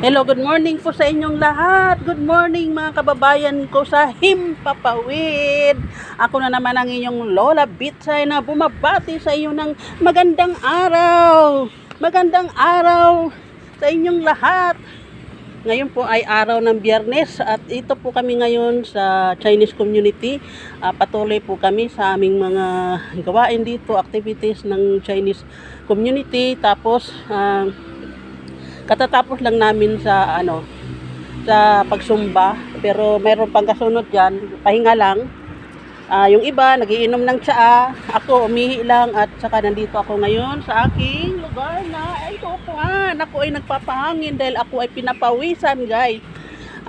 Hello, good morning po sa inyong lahat. Good morning mga kababayan ko sa Himpapawid. Ako na naman ang inyong Lola Bitsay na bumabati sa iyo ng magandang araw. Magandang araw sa inyong lahat. Ngayon po ay araw ng biyernes at ito po kami ngayon sa Chinese community. Ah, patuloy po kami sa aming mga gawain dito, activities ng Chinese community. Tapos, ah, katatapos lang namin sa ano sa pagsumba. Pero meron pang kasunod diyan pahinga lang. Ah, yung iba nagiinom ng tsaa. Ako umihi lang at saka nandito ako ngayon sa aking lugar na ay tukuan ako ay nagpapahangin dahil ako ay pinapawisan guys.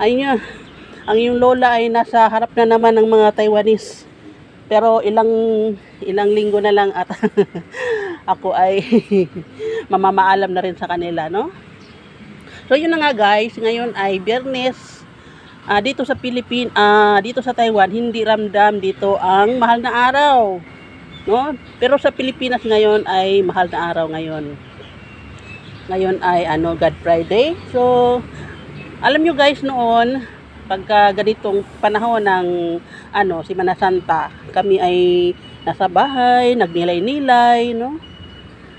Ayun ang yung lola ay nasa harap na naman ng mga Taiwanese. Pero ilang ilang linggo na lang at ako ay mamamaalam na rin sa kanila no So yun na nga guys, ngayon ay Biyernes. Ah, dito sa Pilipin, ah, dito sa Taiwan, hindi ramdam dito ang mahal na araw. No? Pero sa Pilipinas ngayon ay mahal na araw ngayon. Ngayon ay ano, God Friday. So alam nyo guys noon, pagka ganitong panahon ng ano, Semana Santa, kami ay nasa bahay, nagnilay-nilay, no?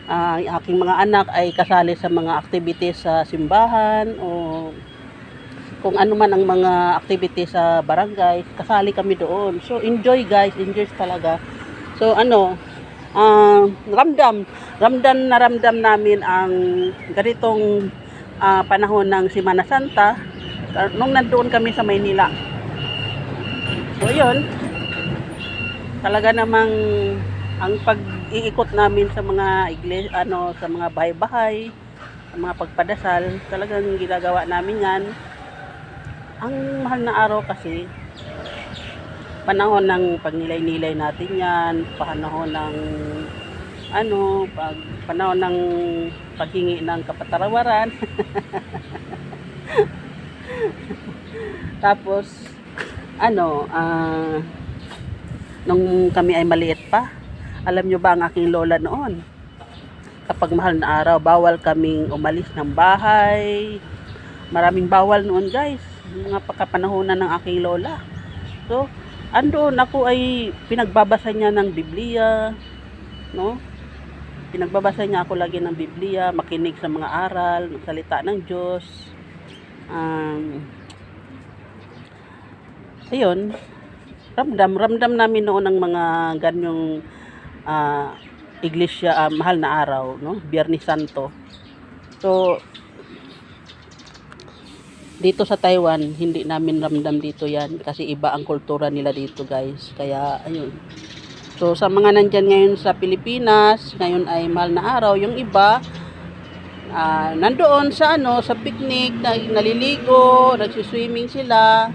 Ah, ang aking mga anak ay kasali sa mga activities sa simbahan o kung ano man ang mga activities sa barangay, kasali kami doon. So enjoy guys, enjoy talaga. So ano, ah, ramdam, ramdam na ramdam namin ang ganitong ah, panahon ng Semana Santa nung nandoon kami sa Maynila. So yun, talaga namang ang pag-iikot namin sa mga iglesia, ano, sa mga bahay-bahay, sa mga pagpadasal, talagang ginagawa namin yan. Ang mahal na araw kasi, panahon ng pagnilay-nilay natin yan, panahon ng ano, pag, panahon ng paghingi ng kapatarawaran. Tapos, ano, ah, nung kami ay maliit pa, alam nyo ba ang aking lola noon? Kapag mahal na araw, bawal kaming umalis ng bahay. Maraming bawal noon guys. Mga pagkapanahonan ng aking lola. So, andoon ako ay pinagbabasa niya ng Biblia. No? Pinagbabasa niya ako lagi ng Biblia, makinig sa mga aral, ng salita ng Diyos. Um, ayun, ramdam, ramdam namin noon ang mga ganyong ah, iglesia, ah, mahal na araw, no? Biyernes Santo. So, dito sa Taiwan, hindi namin ramdam dito yan kasi iba ang kultura nila dito guys. Kaya, ayun. So, sa mga nandyan ngayon sa Pilipinas, ngayon ay mahal na araw, yung iba, ah, nandoon sa ano, sa picnic, nag, naliligo, nagsiswimming sila,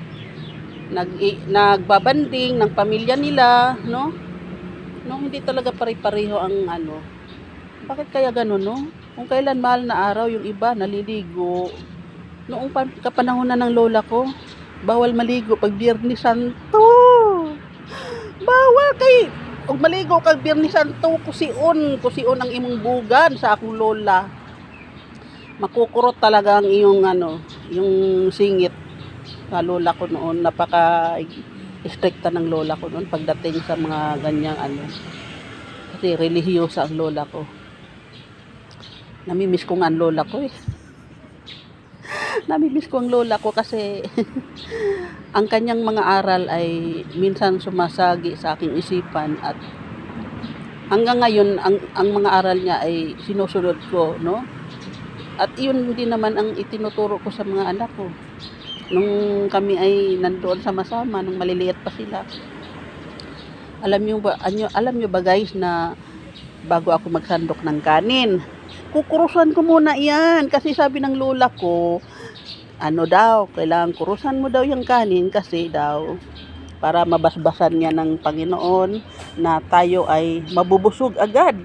nag nagbabanding ng pamilya nila, no? No, hindi talaga pare-pareho ang ano. Bakit kaya gano'n, no? Kung kailan mahal na araw, yung iba naliligo. Noong pan- kapanahonan ng lola ko, bawal maligo pag Biyernes Santo. Bawal kay ug maligo kag Biyernes Santo kusion, kusion ang imong bugan sa akong lola. Makukurot talaga ang iyong ano, yung singit sa lola ko noon napaka stricta ng lola ko noon pagdating sa mga ganyang ano. Kasi relihiyosa ang lola ko. Namimiss ko nga ang lola ko eh. Namimiss ko ang lola ko kasi ang kanyang mga aral ay minsan sumasagi sa aking isipan at hanggang ngayon ang, ang mga aral niya ay sinusunod ko no? At yun din naman ang itinuturo ko sa mga anak ko nung kami ay nandoon sama-sama nung maliliit pa sila alam niyo ba anyo, alam niyo ba guys na bago ako magsandok ng kanin kukurusan ko muna yan. Kasi sabi ng lola ko ano daw kailangan kurusan mo daw yung kanin kasi daw para mabasbasan niya ng Panginoon na tayo ay mabubusog agad.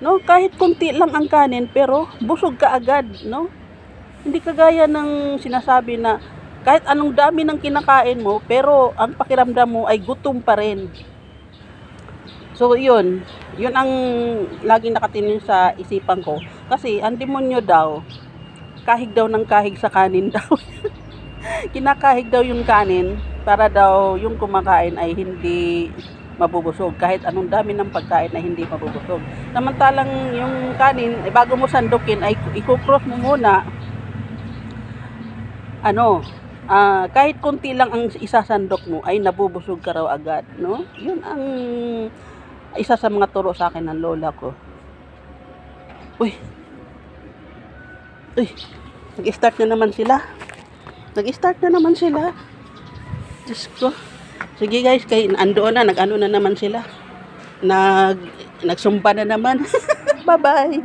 No kahit kunti lang ang kanin pero busog ka agad no hindi kagaya ng sinasabi na kahit anong dami ng kinakain mo, pero ang pakiramdam mo ay gutom pa rin. So, yun. Yun ang laging nakatingin sa isipan ko. Kasi, ang demonyo daw, kahig daw ng kahig sa kanin daw. Kinakahig daw yung kanin para daw yung kumakain ay hindi mabubusog kahit anong dami ng pagkain na hindi mabubusog. Samantalang yung kanin, eh, bago mo sandukin ay i-cross mo muna ano, ah, kahit konti lang ang isasandok mo ay nabubusog ka raw agad, no? Yun ang isa sa mga turo sa akin ng lola ko. Uy. Uy. Nag-start na naman sila. Nag-start na naman sila. Diyos ko. Sige guys, kay andoon na, nag-ano na naman sila. Nag, nagsumpa na naman. Bye-bye.